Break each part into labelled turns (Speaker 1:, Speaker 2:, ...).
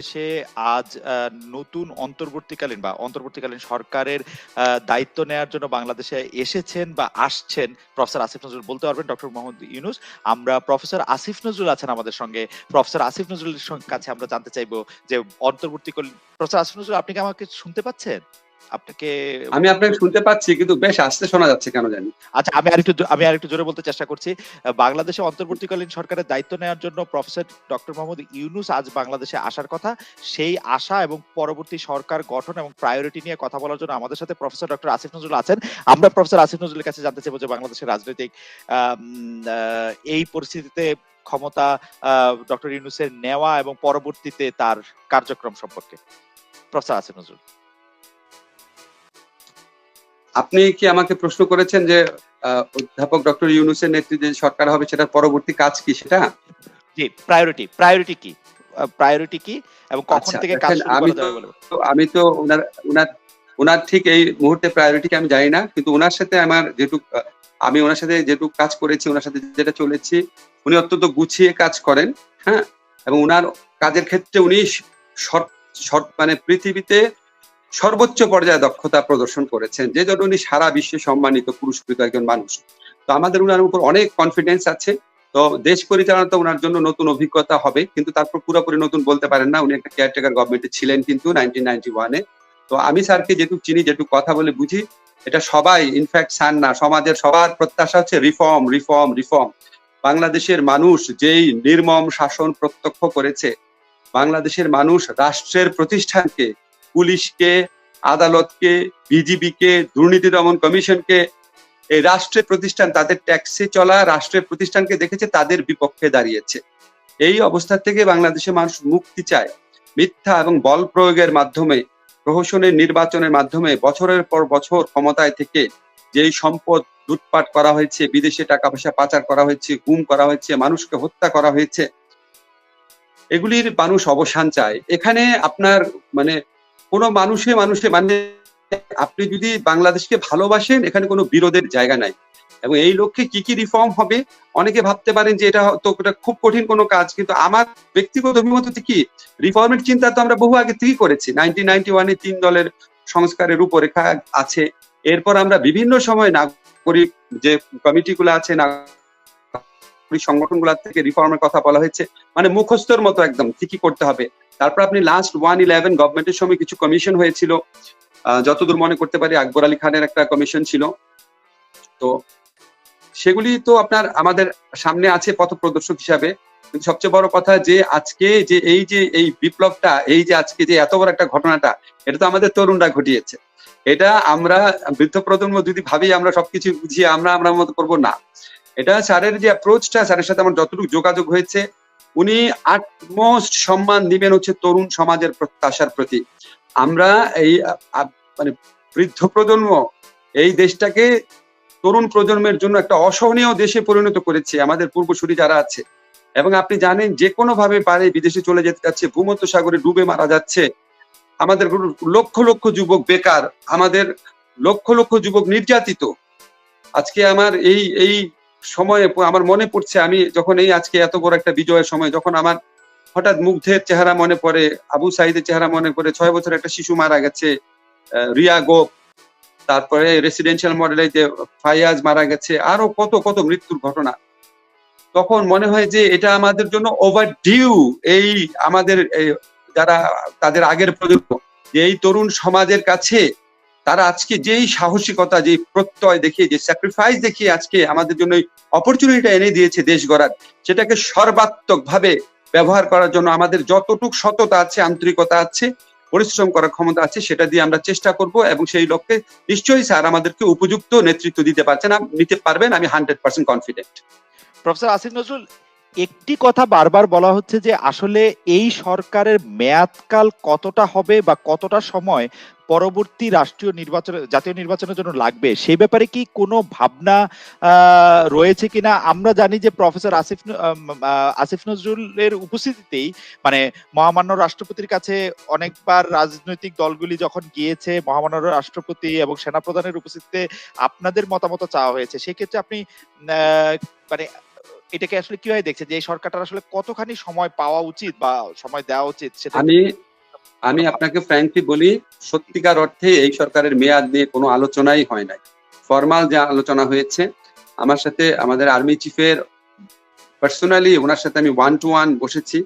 Speaker 1: দেশে আজ নতুন অন্তর্বর্তীকালীন বা অন্তর্বর্তীকালীন সরকারের দায়িত্ব নেয়ার জন্য বাংলাদেশে এসেছেন বা আসছেন প্রফেসর আসিফ নজরুল। বলতে পারবেন ডক্টর মোহাম্মদ ইউনুস। আমরা প্রফেসর আসিফ নজরুল আছেন আমাদের সঙ্গে। প্রফেসর আসিফ নজরুলের কাছে আমরা জানতে চাইব যে অন্তর্বর্তীকালীন প্রফেসর আসিফ নজরুল, আপনি কি আমাকে শুনতে পাচ্ছেন? আপনাকে
Speaker 2: আমি আপনাকে শুনতে পাচ্ছি কিন্তু বেশ আস্তে শোনা যাচ্ছে কেন জানি।
Speaker 1: আচ্ছা আমি আরেকটু আমি আরেকটু জোরে বলতে চেষ্টা করছি। বাংলাদেশে অন্তর্বর্তীকালীন সরকারের দায়িত্ব নেওয়ার জন্য প্রফেসর ডক্টর মোহাম্মদ ইউনুস আজ বাংলাদেশে আসার কথা। সেই আশা এবং পরবর্তী সরকার গঠন এবং প্রায়োরিটি নিয়ে কথা বলার জন্য আমাদের সাথে প্রফেসর ডক্টর আসিফ নজরুল আছেন। আমরা প্রফেসর আসিফ নজরুলের কাছে জানতে চাইব যে বাংলাদেশের রাজনৈতিক আহ, এই পরিস্থিতিতে ক্ষমতা ডক্টর ইউনুসের নেওয়া এবং পরবর্তীতে তার কার্যক্রম সম্পর্কে। প্রফেসর আসিফ নজরুল।
Speaker 2: আপনি কি আমাকে প্রশ্ন করেছেন যে অধ্যাপক ডক্টর ইউনুসের নেতৃত্বে যে সরকার হবে সেটার পরবর্তী কাজ কি সেটা?
Speaker 1: জি প্রায়োরিটি প্রায়োরিটি কি? প্রায়োরিটি কি? এবং কখন
Speaker 2: আচ্ছা,
Speaker 1: থেকে কাজ শুরু
Speaker 2: আমি
Speaker 1: করা যাবে
Speaker 2: তো আমি তো ওনার ওনার ওনার ঠিক এই মুহূর্তে প্রায়োরিটি আমি জানি না কিন্তু ওনার সাথে আমার যেটুক আমি ওনার সাথে যেটুক কাজ করেছি ওনার সাথে যেটা চলেছি উনি অত্যন্ত গুছিয়ে কাজ করেন হ্যাঁ? এবং ওনার কাজের ক্ষেত্রে উনি সর- শর্ট মানে পৃথিবীতে সর্বোচ্চ পর্যায়ে দক্ষতা প্রদর্শন করেছেন, যে জন্য উনি সারা বিশ্বে সম্মানিত পুরস্কৃত একজন মানুষ। তো আমাদের উনার উপর অনেক কনফিডেন্স আছে। তো দেশ পরিচালনা তো ওনার জন্য নতুন অভিজ্ঞতা হবে, কিন্তু তারপর পুরোপুরি নতুন বলতে পারেন না। উনি একটা কেয়ারটেকার গভর্নমেন্টে ছিলেন কিন্তু নাইনটিন নাইনটি ওয়ানে তো আমি স্যারকে যেটুকু চিনি, যেটুকু কথা বলে বুঝি, এটা সবাই ইনফ্যাক্ট স্যার না, সমাজের সবার প্রত্যাশা হচ্ছে রিফর্ম রিফর্ম রিফর্ম বাংলাদেশের মানুষ যেই নির্মম শাসন প্রত্যক্ষ করেছে, বাংলাদেশের মানুষ রাষ্ট্রের প্রতিষ্ঠানকে পুলিশকে, আদালতকে, বিজিবিকে, দুর্নীতি দমন কমিশনকে এই রাষ্ট্রের প্রতিষ্ঠান, তাদের ট্যাক্সে চলা রাষ্ট্রের প্রতিষ্ঠানকে দেখেছে, তাদের বিপক্ষে দাঁড়িয়েছে। এই অবস্থা থেকে বাংলাদেশের মানুষ মুক্তি চায়। মিথ্যা এবং বল প্রয়োগের মাধ্যমে, প্রহসনের নির্বাচনের মাধ্যমে বছরের পর বছর ক্ষমতায় থেকে যেই সম্পদ লুটপাট করা হয়েছে, বিদেশে টাকা পয়সা পাচার করা হয়েছে, গুম করা হয়েছে, মানুষকে হত্যা করা হয়েছে, এগুলির মানুষ অবসান চায়। এখানে আপনার মানে কোনো মানুষে মানুষে মানে আপনি যদি বাংলাদেশকে ভালোবাসেন, এখানে কোনো বিরোধের জায়গা নাই। এবং এই লক্ষ্যে কি কি রিফর্ম হবে, অনেকে ভাবতে পারেন যে এটা এটা খুব কঠিন কোনো কাজ, কিন্তু আমার ব্যক্তিগত অভিমত কি রিফর্মের চিন্তা তো আমরা বহু আগে থেকেই করেছি। নাইনটিন নাইনটি ওয়ানে তিন দলের সংস্কারের রূপরেখা আছে। এরপর আমরা বিভিন্ন সময় নাগরিক যে কমিটি কমিটিগুলো আছে, নাগরিক সংগঠনগুলো থেকে রিফর্মের কথা বলা হয়েছে। মানে মুখস্থর মতো একদম কি কি করতে হবে। তারপর আপনি লাস্ট ওয়ান ইলেভেন গভর্নমেন্টের সময় কিছু কমিশন হয়েছিল। যতদূর মনে করতে পারি আকবর আলী খানের একটা কমিশন ছিল। তো সেগুলি তো আপনার আমাদের সামনে আছে পথ প্রদর্শক হিসাবে সবচেয়ে বড় কথা যে আজকে যে এই যে এই বিপ্লবটা, এই যে আজকে যে এত বড় একটা ঘটনাটা, এটা তো আমাদের তরুণরা ঘটিয়েছে। এটা আমরা বৃদ্ধ প্রজন্ম যদি ভাবি, আমরা সবকিছু বুঝিয়ে আমরা আমরা মতো করব না। এটা স্যারের যে অ্যাপ্রোচটা স্যারের সাথে আমার যতটুকু যোগাযোগ হয়েছে উনি আটমোস্ট সম্মান দিবেন হচ্ছে তরুণ সমাজের প্রত্যাশার প্রতি। আমরা এই মানে বৃদ্ধ প্রজন্ম এই দেশটাকে তরুণ প্রজন্মের জন্য একটা অসহনীয় দেশে পরিণত করেছে, আমাদের পূর্বসূরি যারা আছে। এবং আপনি জানেন যে কোনো ভাবে পারে বিদেশে চলে যেতে যাচ্ছে ভূমধ্য সাগরে ডুবে মারা যাচ্ছে। আমাদের লক্ষ লক্ষ যুবক বেকার, আমাদের লক্ষ লক্ষ যুবক নির্যাতিত। আজকে আমার এই এই সময়ে আমার মনে পড়ছে আমি যখন এই আজকে এত বড় একটা বিজয়ের সময়, যখন আমার হঠাৎ মুগ্ধের চেহারা মনে পড়ে, আবু সাইদের চেহারা মনে পড়ে, ছয় বছর একটা শিশু মারা গেছে রিয়া গোপ, তারপরে রেসিডেন্সিয়াল মডেলে যে ফাইয়াজ মারা গেছে, আরও কত কত মৃত্যুর ঘটনা। তখন মনে হয় যে এটা আমাদের জন্য ওভার ডিউ এই আমাদের যারা তাদের আগের প্রজন্ম এই তরুণ সমাজের কাছে তারা আজকে যেই সাহসিকতা যে প্রত্যয় দেখিয়ে, যে স্যাক্রিফাইস দেখিয়ে আজকে আমাদের জন্য অপরচুনিটিটা এনে দিয়েছে দেশ গড়ার, সেটাকে সর্বাত্মক ভাবে ব্যবহার করার জন্য আমাদের যতটুক সততা আছে, আন্তরিকতা আছে, পরিশ্রম করার ক্ষমতা আছে, সেটা দিয়ে আমরা চেষ্টা করব এবং সেই লক্ষ্যে নিশ্চয়ই স্যার আমাদেরকে উপযুক্ত নেতৃত্ব দিতে পারছেন নিতে পারবেন, আমি hundred percent confident
Speaker 1: professor Asif Nazrul, একটি কথা বারবার বলা হচ্ছে যে আসলে এই সরকারের মেয়াদকাল কতটা হবে বা কতটা সময় পরবর্তী রাষ্ট্রীয় নির্বাচন জাতীয় নির্বাচনের জন্য লাগবে? সেই ব্যাপারে কি কোনো ভাবনা রয়েছে কিনা? আমরা জানি যে প্রফেসর আসিফ আসিফ নজরুলের উপস্থিতিতেই মানে মহামান্য রাষ্ট্রপতির কাছে অনেকবার রাজনৈতিক দলগুলি যখন গিয়েছে মহামান্য রাষ্ট্রপতি এবং সেনাপ্রধানের উপস্থিতিতে আপনাদের মতামত চাওয়া হয়েছে। সেক্ষেত্রে আপনি আহ, মানে এটাকে আসলে কীভাবে দেখছে যে এই সরকারটার আসলে কতখানি সময় পাওয়া উচিত বা সময় দেওয়া উচিত সেটা
Speaker 2: আমি আমি আপনাকে ফ্র্যাঙ্কলি বলি, সত্যিকার অর্থে এই সরকারের মেয়াদ নিয়ে কোনো আলোচনাই হয় নাই। ফর্মাল যে আলোচনা হয়েছে, আমার সাথে আমাদের আর্মি চিফের পার্সোনালি ওনার সাথে আমি ওয়ান টু ওয়ান বসেছি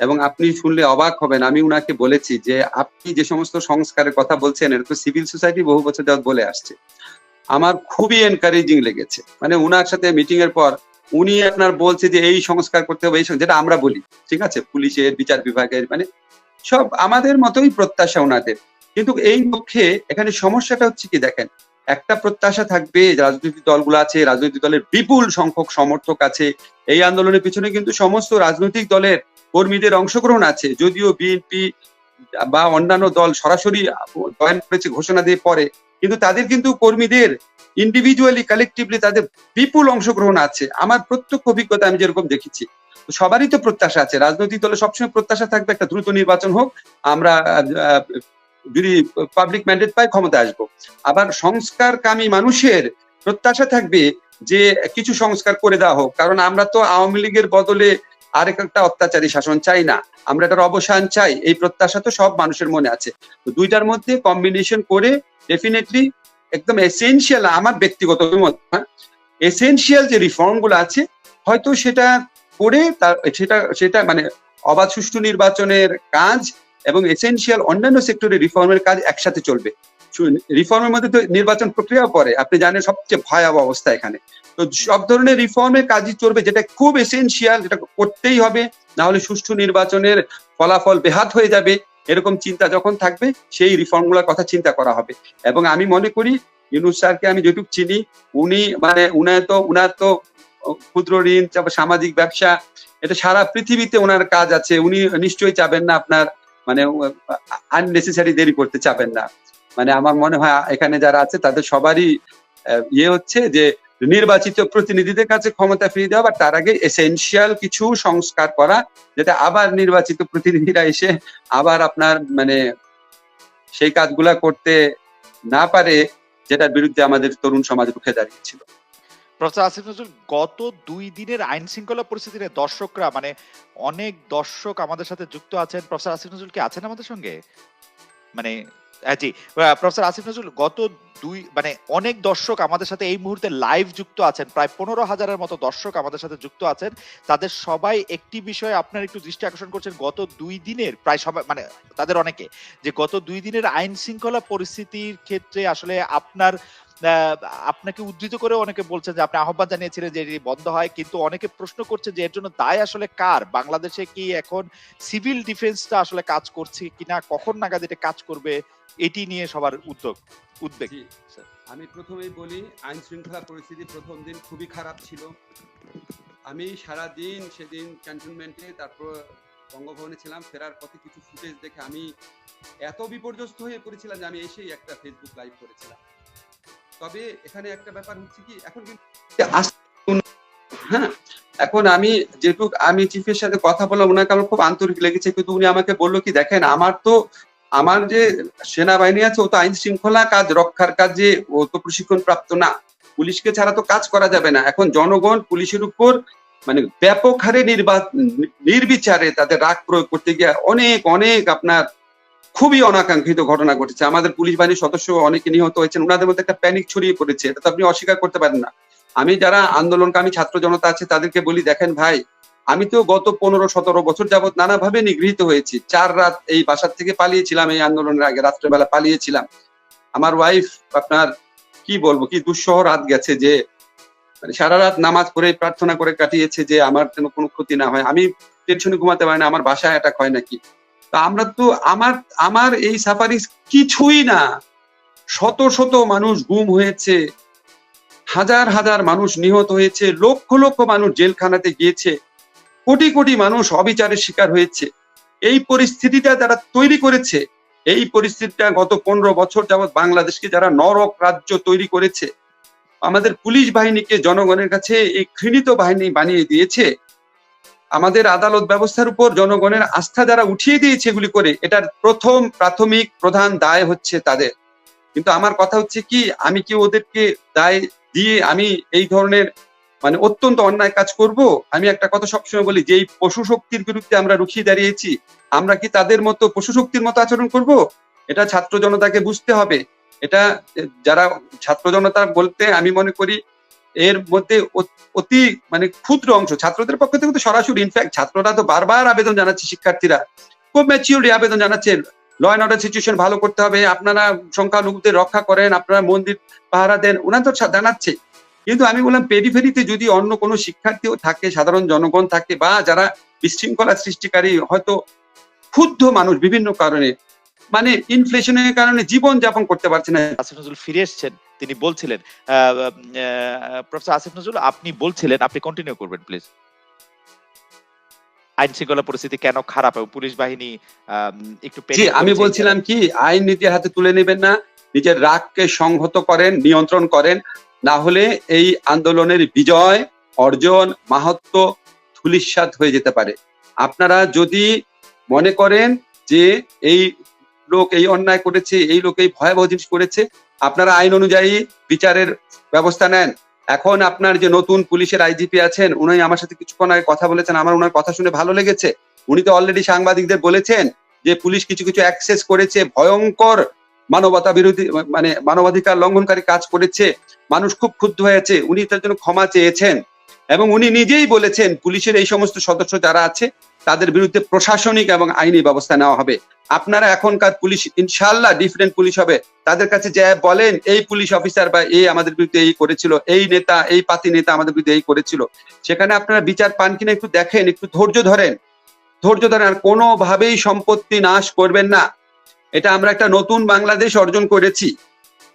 Speaker 2: এবং আপনি শুনলে অবাক হবেন, আমি উনাকে বলেছি যে আপনি যে সমস্ত সংস্কারের কথা বলছেন, এটা তো সিভিল সোসাইটি বহু বছর যাবত বলে আসছে। আমার খুবই এনকারেজিং লেগেছে। মানে উনার সাথে মিটিং এর পর উনি আপনার বলছে যে এই সংস্কার করতে হবে, এই যেটা আমরা বলি, ঠিক আছে? পুলিশের, বিচার বিভাগের মানে সব আমাদের মতোই প্রত্যাশা ওনাদের। কিন্তু এই পক্ষে এখানে সমস্যাটা হচ্ছে কি দেখেন, একটা প্রত্যাশা থাকবে, রাজনৈতিক দলগুলো আছে, রাজনৈতিক দলের বিপুল সংখ্যক সমর্থক আছে, এই আন্দোলনের পিছনে কিন্তু সমস্ত রাজনৈতিক দলের কর্মীদের অংশগ্রহণ আছে। যদিও বিএনপি বা অন্যান্য দল সরাসরি জয়েন করেছে, ঘোষণা দিয়ে পরে, কিন্তু তাদের কিন্তু কর্মীদের ইন্ডিভিজুয়ালি কালেকটিভলি তাদের বিপুল অংশগ্রহণ আছে। আমার প্রত্যক্ষ অভিজ্ঞতা আমি যেরকম দেখেছি। সবারই তো প্রত্যাশা আছে। রাজনৈতিক দলের সবসময় প্রত্যাশা থাকবে একটা দ্রুত নির্বাচন হোক। আমরা যদি পাবলিক ম্যান্ডেট পাই ক্ষমতা আসব। আবার সংস্কারকামী মানুষের প্রত্যাশা থাকবে যে কিছু সংস্কার করে দেওয়া হোক। কারণ আমরা তো আওয়ামী লীগের বদলে আরেক একটা অত্যাচারী শাসন চাই না। আমরা এটার অবসান চাই। এই প্রত্যাশা তো সব মানুষের মনে আছে। তো দুইটার মধ্যে কম্বিনেশন করে ডেফিনেটলি একদম এসেনশিয়াল আমার ব্যক্তিগত মত এসেনশিয়াল যে রিফর্মগুলো আছে, হয়তো সেটা করে তার, সেটা সেটা মানে অবাধ সুষ্ঠু নির্বাচনের কাজ এবং এসেনশিয়াল অন্যান্য সেক্টরের রিফর্মের কাজ একসাথে চলবে। রিফর্মের মধ্যে তো নির্বাচন প্রক্রিয়া পড়ে আপনি জানেন সবচেয়ে ভয়াবহ অবস্থা এখানে। তো সব ধরনের রিফর্মের কাজই চলবে যেটা খুব এসেনশিয়াল যেটা করতেই হবে না হলে সুষ্ঠু নির্বাচনের ফলাফল বেহাত হয়ে যাবে, এরকম চিন্তা যখন থাকবে, সেই রিফর্মগুলোর কথা চিন্তা করা হবে। এবং আমি মনে করি, ইউনুস স্যারকে আমি যেটুকু চিনি, উনি মানে উনার তো উনার তো ক্ষুদ্র ঋণ, তারপর সামাজিক ব্যবসা, এটা সারা পৃথিবীতে ওনার কাজ আছে। উনি নিশ্চয়ই চাবেন না আপনার মানে আননেসেসারি দেরি করতে চাবেন না। মানে আমার মনে হয় এখানে যারা আছে, তাদের সবারই ইয়ে হচ্ছে যে, নির্বাচিত প্রতিনিধিদের কাছে ক্ষমতা ফিরিয়ে দেওয়া বা তার আগে এসেনশিয়াল কিছু সংস্কার করা, যাতে আবার নির্বাচিত প্রতিনিধিরা এসে আবার আপনার মানে সেই কাজগুলা করতে না পারে, যেটার বিরুদ্ধে আমাদের তরুণ সমাজ রুখে দাঁড়িয়েছিল।
Speaker 1: প্রফেসর আসিফ নজরুল গত দুই দিনের আইন শৃঙ্খলা পরিস্থিতি নিয়ে দর্শকরা মানে অনেক দর্শক আমাদের সাথে যুক্ত আছেন। প্রফেসর আসিফ নজরুল কি আছেন আমাদের সঙ্গে? মানে হ্যাঁ, জি। প্রফেসর আসিফ নজরুল গত দুই মানে অনেক দর্শক আমাদের সাথে এই মুহূর্তে লাইভ যুক্ত আছেন। প্রায় পনেরো হাজারের মতো দর্শক আমাদের সাথে যুক্ত আছেন। তাদের সবাই একটি বিষয়ে আপনার একটু দৃষ্টি আকর্ষণ করছেন। গত দুই দিনের প্রায় সবাই মানে তাদের অনেকে যে গত দুই দিনের আইন শৃঙ্খলা পরিস্থিতির ক্ষেত্রে আসলে আপনার আপনাকে উদ্ধৃত করে অনেকে বলছেন যে আপনি আহ্বান জানিয়েছিলেন যে এটি বন্ধ হয়, কিন্তু অনেকে প্রশ্ন করছে যে এর জন্য দায় আসলে কার? বাংলাদেশে কি এখন সিভিল ডিফেন্সটা আসলে কাজ করছে কিনা? কখন নাগাদ এটা কাজ করবে? এটি নিয়ে সবার উদ্যোগ, উদ্বেগ।
Speaker 2: আমি প্রথমেই বলি আইন শৃঙ্খলা পরিস্থিতি প্রথম দিন খুবই খারাপ ছিল। আমি সারা দিন সেদিন ক্যান্টনমেন্টে, তারপর বঙ্গভবনে ছিলাম, ফেরার পথে কিছু ফুটেজ দেখে আমি এত বিপর্যস্ত হয়ে পড়েছিলাম যে আমি এসেই একটা ফেসবুক লাইভ করেছিলাম। তবে এখানে একটা ব্যাপার হচ্ছে কি, এখন কিন্তু হ্যাঁ এখন আমি যেটুক আমি চিফের সাথে কথা বললাম ওনাকে আমার খুব আন্তরিক লেগেছে, কিন্তু উনি আমাকে বলল কি, দেখেন, আমার তো, আমার যে সেনাবাহিনী আছে, ও তো আইন শৃঙ্খলা কাজ, রক্ষার কাজে ও তো প্রশিক্ষণ প্রাপ্ত না। পুলিশকে ছাড়া তো কাজ করা যাবে না। এখন জনগণ পুলিশের উপর মানে ব্যাপক হারে নির্বাচন নির্বিচারে তাদের রাগ প্রয়োগ করতে গিয়ে অনেক অনেক আপনার খুবই অনাকাঙ্ক্ষিত ঘটনা ঘটেছে। আমাদের পুলিশ বাহিনীর সদস্য অনেকে নিহত হয়েছেন। ওনাদের মধ্যে একটা প্যানিক ছড়িয়ে পড়েছে। এটা তো আপনি অস্বীকার করতে পারেন না। আমি যারা আন্দোলনকামী ছাত্র জনতা আছে, তাদেরকে বলি, দেখেন ভাই, আমি তো গত পনেরো, সতেরো বছর যাবৎ নানাভাবে নিগৃহীত হয়েছি। চার রাত এই বাসার থেকে পালিয়েছিলাম, এই আন্দোলনের আগে রাত্রেবেলা পালিয়েছিলাম। আমার ওয়াইফ আপনার, কি বলব, কি দুঃসহ রাত গেছে যে মানে সারা রাত নামাজ পড়ে প্রার্থনা করে কাটিয়েছে যে, আমার যেন কোনো ক্ষতি না হয়। আমি টেনশনে ঘুমাতে পারি না, আমার বাসায় অ্যাটাক হয় নাকি? তা আমরা তো আমার আমার এই সাফারি কিছুই না। শত শত মানুষ গুম হয়েছে। হাজার হাজার মানুষ নিহত হয়েছে। লক্ষ লক্ষ মানুষ জেলখানাতে গিয়েছে। কোটি কোটি মানুষ অবিচারের শিকার হয়েছে। এই পরিস্থিতিটা যারা তৈরি করেছে, এই পরিস্থিতিটা গত পনেরো বছর যাবৎ বাংলাদেশকে যারা নরক রাজ্য তৈরি করেছে, আমাদের পুলিশ বাহিনীকে জনগণের কাছে এই ঘৃণিত বাহিনী বানিয়ে দিয়েছে। আমাদের আদালত ব্যবস্থার উপর জনগণের আস্থা যারা উঠিয়ে দিয়েছে এগুলি করে, এটার প্রথম প্রাথমিক প্রধান দায় হচ্ছে তাদের। কিন্তু আমার কথা হচ্ছে কি, আমি কি ওদেরকে দায় দিয়ে আমি এই ধরনের মানে অত্যন্ত অন্যায় কাজ করব? আমি একটা কথা সবসময় বলি যে এই পশু শক্তির বিরুদ্ধে আমরা রুখিয়ে দাঁড়িয়েছি, আমরা কি তাদের মতো পশু শক্তির মতো আচরণ করব? এটা ছাত্র জনতাকে বুঝতে হবে। এটা যারা ছাত্র জনতা বলতে আমি মনে করি এর মধ্যে অতি মানে ক্ষুদ্র অংশ, ছাত্রদের পক্ষ থেকে তো সরাসরি ইনফ্যাক্ট ছাত্ররা তো বারবার আবেদন জানাচ্ছে, শিক্ষার্থীরা। খুব ম্যাচিউরলি আবেদন জানাচ্ছেন ল অ্যান্ড অর্ডার সিচুয়েশন ভালো করতে হবে, আপনারা সংখ্যালঘুদের রক্ষা করেন, আপনারা মন্দির পাহারা দেন ওনারা তো জানাচ্ছে। কিন্তু আমি বললাম পেরিফেরিতে যদি অন্য কোনো শিক্ষার্থীও থাকে, সাধারণ জনগণ থাকে, বা যারা বিশৃঙ্খলা সৃষ্টিকারী, হয়তো ক্ষুব্ধ মানুষ বিভিন্ন কারণে মানে ইনফ্লেশনের কারণে জীবন যাপন করতে পারছে না।
Speaker 1: ফিরে এসেছেন। তিনি বলছিলেন প্রফেসর আসিফ নজরুল আপনি বলছিলেন আপনি কন্টিনিউ করবেন প্লিজ আইন শৃঙ্খলা পরিস্থিতি কেন খারাপ এবং পুলিশ বাহিনী একটু
Speaker 2: আমি বলছিলাম কি আইন নিজের হাতে তুলে নেবেন না নিজের রাগকে সংহত করেন নিয়ন্ত্রণ করেন না হলে এই আন্দোলনের বিজয় অর্জন মাহাত্ম ধুলিস্বাদ হয়ে যেতে পারে। আপনারা যদি মনে করেন যে এই লোক এই অন্যায় করেছে এই লোক এই ভয়াবহ জিনিস করেছে আপনারা আইন অনুযায়ী বিচারের ব্যবস্থা নেন। এখন আপনার যে নতুন পুলিশের আইজিপি আছেন, উনি আমার সাথে কিছুক্ষণ আগে কথা বলেছেন, আমার ওনার কথা শুনে ভালো লেগেছে। উনি তো অলরেডি সাংবাদিকদের বলেছেন যে পুলিশ কিছু কিছু অ্যাক্সেস করেছে, ভয়ঙ্কর মানবতা বিরোধী মানে মানবাধিকার লঙ্ঘনকারী কাজ করেছে, মানুষ খুব ক্ষুব্ধ হয়েছে, উনি তার জন্য ক্ষমা চেয়েছেন। এবং উনি নিজেই বলেছেন, পুলিশের এই সমস্ত সদস্য যারা আছে তাদের বিরুদ্ধে প্রশাসনিক এবং আইনি ব্যবস্থা নেওয়া হবে। আপনারা এখনকার পুলিশ ইনশাল্লাহ ডিফারেন্ট পুলিশ হবে। তাদের কাছে যে বলেন, এই পুলিশ অফিসার বা এই আমাদের বিরুদ্ধে এই করেছিল, এই নেতা, এই পাতি নেতা আমাদের বিরুদ্ধে এই করেছিল। সেখানে আপনারা বিচার পান কিনা একটু দেখেন, একটু ধৈর্য ধরেন। ধৈর্য ধরেন, আর কোনোভাবেই সম্পত্তি নাশ করবেন না। এটা আমরা একটা নতুন বাংলাদেশ অর্জন করেছি।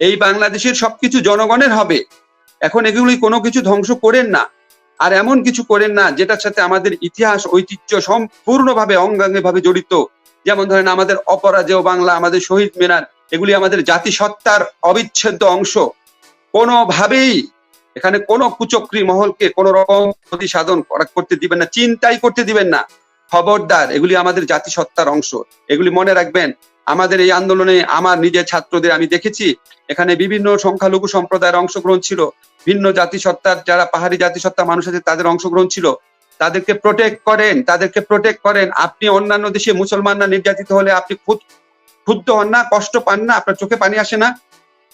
Speaker 2: এই বাংলাদেশের সবকিছু জনগণের হবে। এখন এগুলি কোনো কিছু ধ্বংস করেন না। আর এমন কিছু করেন না যেটার সাথে আমাদের ইতিহাস, ঐতিহ্য সম্পূর্ণভাবে অঙ্গাঙ্গে ভাবে জড়িত। যেমন ধরেন আমাদের অপরাজেয় বাংলা, আমাদের শহীদ মিনার, এগুলি আমাদের জাতিসত্তার অবিচ্ছেদ্য অংশ। কোনোভাবেই এখানে কোনো কুচক্রী মহলকে কোন রকম ক্ষতি সাধন করা- করতে দিবেন না, চিন্তাই করতে দিবেন না। খবরদার, এগুলি আমাদের জাতিসত্তার অংশ। এগুলি মনে রাখবেন, আমাদের এই আন্দোলনে আমার নিজের ছাত্রদের আমি দেখেছি, এখানে বিভিন্ন সংখ্যালঘু সম্প্রদায়ের অংশগ্রহণ ছিল। ভিন্ন জাতিসত্তার যারা পাহাড়ি জাতিসত্তা মানুষ আছে, তাদের অংশগ্রহণ ছিল। তাদেরকে প্রোটেক্ট করেন, তাদেরকে প্রোটেক্ট করেন। আপনি অন্যান্য দেশে মুসলমানরা নির্যাতিত হলে আপনি খুদ, ক্ষুব্ধ হন না, কষ্ট পান না, আপনার চোখে পানি আসে না।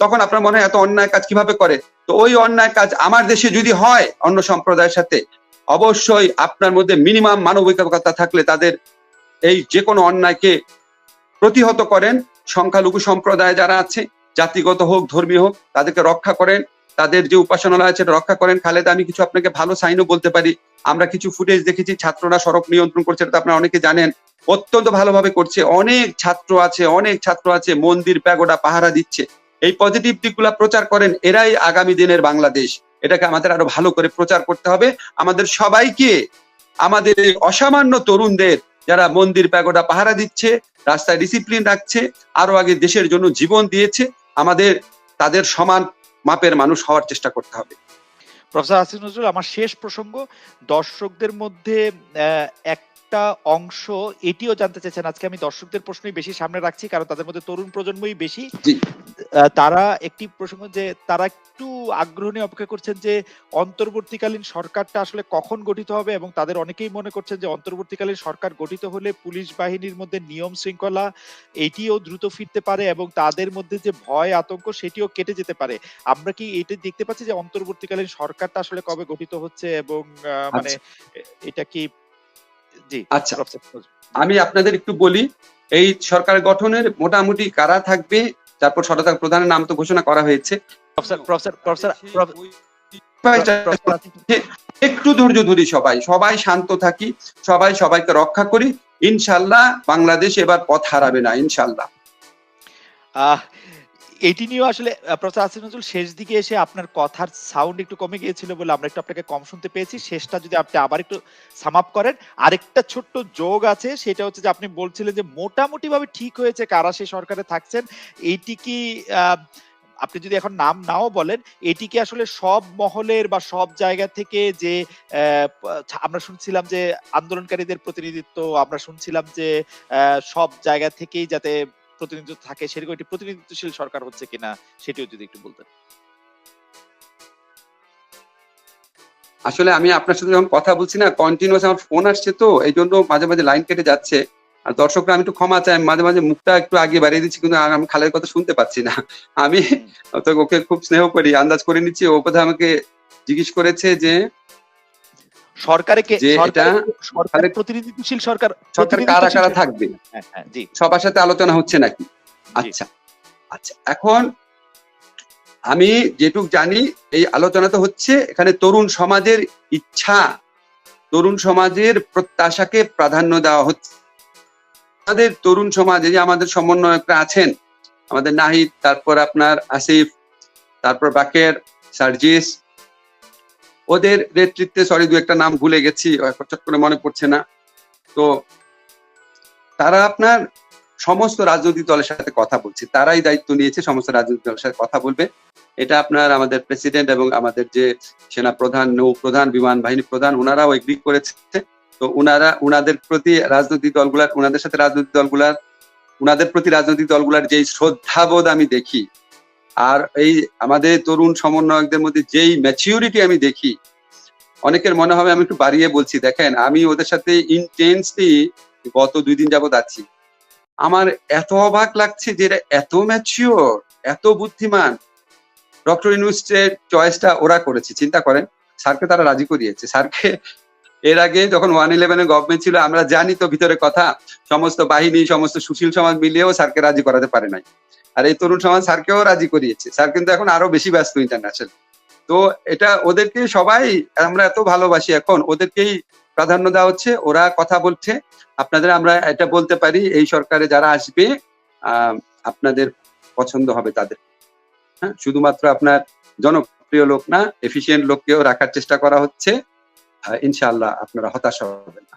Speaker 2: তখন আপনার মনে হয় এত অন্যায় কাজ কীভাবে করে? তো ওই অন্যায় কাজ আমার দেশে যদি হয় অন্য সম্প্রদায়ের সাথে, অবশ্যই আপনার মধ্যে মিনিমাম মানবিকতা থাকলে তাদের এই যে কোনো অন্যায়কে প্রতিহত করেন। সংখ্যালঘু সম্প্রদায় যারা আছে, জাতিগত হোক, ধর্মীয় হোক, তাদেরকে রক্ষা করেন। তাদের যে উপাসনালয় আছে রক্ষা করেন। খালেদা, আমি কিছু আপনাকে ভালো সাইনও বলতে পারি। আমরা কিছু ফুটেজ দেখেছি, ছাত্ররা সড়ক নিয়ন্ত্রণ করছে, এটা আপনারা অনেকে জানেন। অত্যন্ত ভালোভাবে করছে। অনেক ছাত্র আছে, অনেক ছাত্র আছে, মন্দির, প্যাগোডা, পাহারা দিচ্ছে। এই পজিটিভ দিকগুলা প্রচার করেন, এরাই আগামী দিনের বাংলাদেশ। এটাকে আমাদের আরও ভালো করে প্রচার করতে হবে। আমাদের সবাইকে, আমাদের অসামান্য তরুণদের, যারা মন্দির, প্যাগোডা, পাহারা দিচ্ছে, রাস্তায় ডিসিপ্লিন রাখছে, আরও আগে দেশের জন্য জীবন দিয়েছে, আমাদের, তাদের সমান মাপের মানুষ হওয়ার চেষ্টা করতে হবে।
Speaker 1: প্রফেসর আসিফ নজরুল আমার শেষ প্রসঙ্গ। দর্শকদের মধ্যে আহ, একটা অংশ এটিও জানতে চাইছেন আজকে আমি দর্শকদের প্রশ্নই বেশি সামনে রাখছি কারণ তাদের মধ্যে তরুণ প্রজন্মই বেশি। তারা একটি প্রসঙ্গ যে তারা একটু আগ্রহ নিয়ে অপেক্ষা করছেন যে অন্তর্বর্তীকালীন সরকারটা আসলে কখন গঠিত হবে এবং তাদের অনেকেই মনে করছেন যে অন্তর্বর্তীকালীন সরকার গঠিত হলে পুলিশ বাহিনীর মধ্যে নিয়ম শৃঙ্খলা এটিও দ্রুত ফিরতে পারে এবং তাদের মধ্যে যে ভয় আতঙ্ক সেটিও কেটে যেতে পারে। আমরা কি এটা দেখতে পাচ্ছি যে অন্তর্বর্তীকালীন সরকারটা আসলে কবে গঠিত হচ্ছে এবং মানে এটা কি জি
Speaker 2: আচ্ছা। আমি আপনাদের একটু বলি এই সরকার গঠনের মোটামুটি কারা থাকবে তারপর সততা প্রধানের নাম তো ঘোষণা করা হয়েছে। একটু ধৈর্য ধরি সবাই সবাই শান্ত থাকি সবাই সবাইকে রক্ষা করি। ইনশাল্লাহ বাংলাদেশ এবার পথ হারাবে না ইনশাল্লাহ।
Speaker 1: আহ, এটি নিয়েও আসলে প্রফেসর আসিফ নজরুল শেষ দিকে এসে আপনার কথার সাউন্ড একটু কমে গিয়েছিল বলে আমরা একটু আপনাকে কম শুনতে পেয়েছি। শেষটা যদি আপনি আবার একটু সাম আপ করেন, আরেকটা ছোট্ট যোগ আছে, সেটা হচ্ছে যে আপনি বলছিলেন যে মোটামুটি ভাবে ঠিক হয়েছে কারা সেই সরকারে থাকছেন। এইটি কি আপনি যদি এখন নাম নাও বলেন, এটি কি আসলে সব মহলের বা সব জায়গা থেকে যে আমরা শুনছিলাম যে আন্দোলনকারীদের প্রতিনিধিত্ব, আমরা শুনছিলাম যে সব জায়গা থেকেই যাতে প্রতিনিধিত্ব থাকে সেরকম একটি প্রতিনিধিত্বশীল সরকার হচ্ছে কিনা সেটিও যদি একটু বলতেন।
Speaker 2: আসলে আমি আপনার সাথে যখন কথা বলছি না কন্টিনিউয়াস আমার ফোন আসছে তো এই জন্য মাঝে মাঝে লাইন কেটে যাচ্ছে। আর দর্শকরা আমি একটু ক্ষমা চাই মাঝে মাঝে মুখটা একটু আগে বাড়িয়ে দিচ্ছি কিন্তু আর আমি খালের কথা শুনতে পাচ্ছি না। আমি তো ওকে খুব স্নেহ করি আন্দাজ করে নিচ্ছি ও বোধহয় আমাকে জিজ্ঞেস করেছে যে
Speaker 1: সরকারে কে
Speaker 2: যে
Speaker 1: সরকারে
Speaker 2: এটা-
Speaker 1: সরকারের প্রতিনিধিত্বশীল সরকার
Speaker 2: সরকার কারা কারা থাকবে?
Speaker 1: হ্যাঁ, হ্যাঁ,
Speaker 2: সবার সাথে আলোচনা হচ্ছে নাকি? আচ্ছা আচ্ছা এখন আমি যেটুক জানি এই আলোচনা তো হচ্ছে এখানে তরুণ সমাজের ইচ্ছা তরুণ সমাজের প্রত্যাশাকে প্রাধান্য দেওয়া হচ্ছে। আমাদের তরুণ সমাজে যে আমাদের সমন্বয়করা আছেন আমাদের নাহিদ তারপর আপনার আসিফ তারপর বাকের সার্জিস ওদের নেতৃত্বে সরি দু একটা নাম ভুলে গেছি চট করে মনে পড়ছে না। তো তারা আপনার সমস্ত রাজনৈতিক দলের সাথে কথা বলছে। তারাই দায়িত্ব নিয়েছে সমস্ত রাজনৈতিক দলের সাথে কথা বলবে। এটা আপনার আমাদের প্রেসিডেন্ট এবং আমাদের যে সেনা প্রধান নৌ প্রধান বিমান বাহিনী প্রধান, ওনারাও এগ্রি করেছে। তো ওনারা, ওনাদের প্রতি রাজনৈতিক দলগুলার, ওনাদের সাথে রাজনৈতিক দলগুলার, ওনাদের প্রতি রাজনৈতিক দলগুলার যে শ্রদ্ধাবোধ আমি দেখি আর এই আমাদের তরুণ সমন্বয়কদের মধ্যে যেই ম্যাচিউরিটি আমি দেখি, অনেকের মনে হবে আমি একটু বাড়িয়ে বলছি, দেখেন আমি ওদের সাথে ইন্টেন্সলি গত দুই দিন যাবত আছি। আমার এত অবাক লাগছে যে এরা এত ম্যাচিওর এত বুদ্ধিমান। ডক্টর ইউনুসের চয়েসটা ওরা করেছে, চিন্তা করেন, স্যারকে তারা রাজি করিয়েছে। স্যারকে এর আগে যখন ওয়ান ইলেভেনের গভর্নমেন্ট ছিল, আমরা জানি তো ভিতরে কথা, সমস্ত বাহিনী, সমস্ত সুশীল সমাজ মিলিয়েও স্যারকে রাজি করাতে পারে নাই। আর এই তরুণ সমাজ স্যারকেও রাজি করিয়েছে। স্যার কিন্তু এখন আরও বেশি ব্যস্ত ইন্টারন্যাশনাল তো এটা ওদেরকে সবাই আমরা এত ভালোবাসি এখন ওদেরকেই প্রাধান্য দেওয়া হচ্ছে ওরা কথা বলছে। আপনাদের আমরা এটা বলতে পারি এই সরকারে যারা আসবে আপনাদের পছন্দ হবে তাদের। হ্যাঁ শুধুমাত্র আপনার জনপ্রিয় লোক না এফিসিয়েন্ট লোককেও রাখার চেষ্টা করা হচ্ছে। আহ, ইনশাআল্লাহ আপনারা হতাশ হবেন না।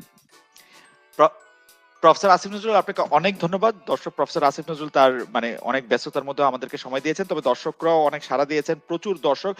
Speaker 1: প্রফেসর আসিফ নজরুল, আপনাকে অনেক ধন্যবাদ। দর্শক, প্রফেসর আসিফ নজরুল তার মানে অনেক ব্যস্ততার মধ্যে আমাদেরকে সময় দিয়েছেন। তবে দর্শকরাও অনেক সাড়া দিয়েছেন। প্রচুর দর্শক।